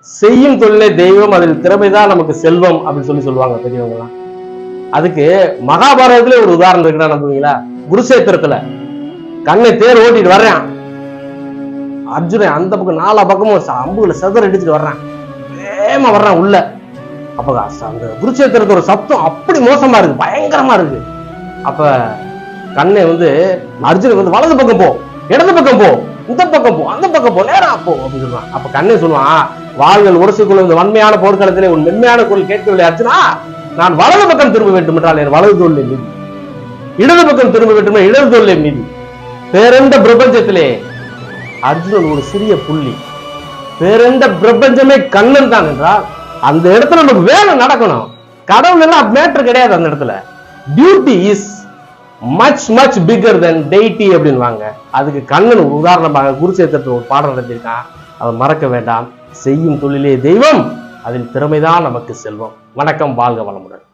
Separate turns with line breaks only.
செய்யும் தொழிலே தெய்வம் அதில் திறமைதான் நமக்கு செல்வம் அப்படின்னு சொல்லி சொல்லுவாங்க பெரியவங்கலாம். அதுக்கு மகாபாரதத்துல ஒரு உதாரணம் இருக்குன்னா நம்புவீங்களா? குருசேத்திரத்துல கண்ணை தேர் ஓட்டிட்டு வர்றேன். அர்ஜுனன் அந்த பக்கம் நாலா பக்கமும் அம்புகளை செதற அடிச்சுட்டு வர்றான். வேகமா வர்றான் உள்ள. அப்ப அ- அந்த குருச்சேத்திரத்தோட சத்தம் அப்படி மோசமா இருக்கு பயங்கரமா இருக்கு. அப்ப கண்ணை வந்து அர்ஜுனுக்கு வந்து வலது பக்கம் போ இடது பக்கம் போ. இந்த பக்கம் போ அந்த பக்கம் போ நேரம் அப்போ அப்படின்னு சொல்லுவான் அப்ப கண்ணே சொல்லுவான் வாழ்கள் உரசுக்குள்ள இந்த வன்மையான போர்க்களத்திலே உன் மென்மையான குரல் கேட்கவில்லை அர்ஜுனா. நான் வலது பக்கம் திரும்ப வேண்டும் என்றால் என் வலது தோல்லை மீதி. இடது பக்கம் திரும்ப வேண்டும் இடது தோல்லை மீதி. பேரண்ட பிரபஞ்சத்திலே அர்ஜுனன் ஒரு சிறிய புள்ளி. பேரண்ட பிரபஞ்சமே கண்ணன் தான் என்றால் அந்த இடத்துல நமக்கு வேலை நடக்கணும். கடவுள் எல்லாம் மேட்டர் கிடையாது அந்த இடத்துல. Duty is much much bigger than deity அப்படின்வாங்க அதுக்கு கண்ணன் ஒரு உதாரணமாக குருச்சேத்திரத்தில் ஒரு பாடம் நடத்தியிருக்கான் அதை மறக்க வேண்டாம். செய்யும் தொழிலே தெய்வம். அதில் திறமைதான் நமக்கு செல்வம். வணக்கம் வாழ்க வளமுடன்.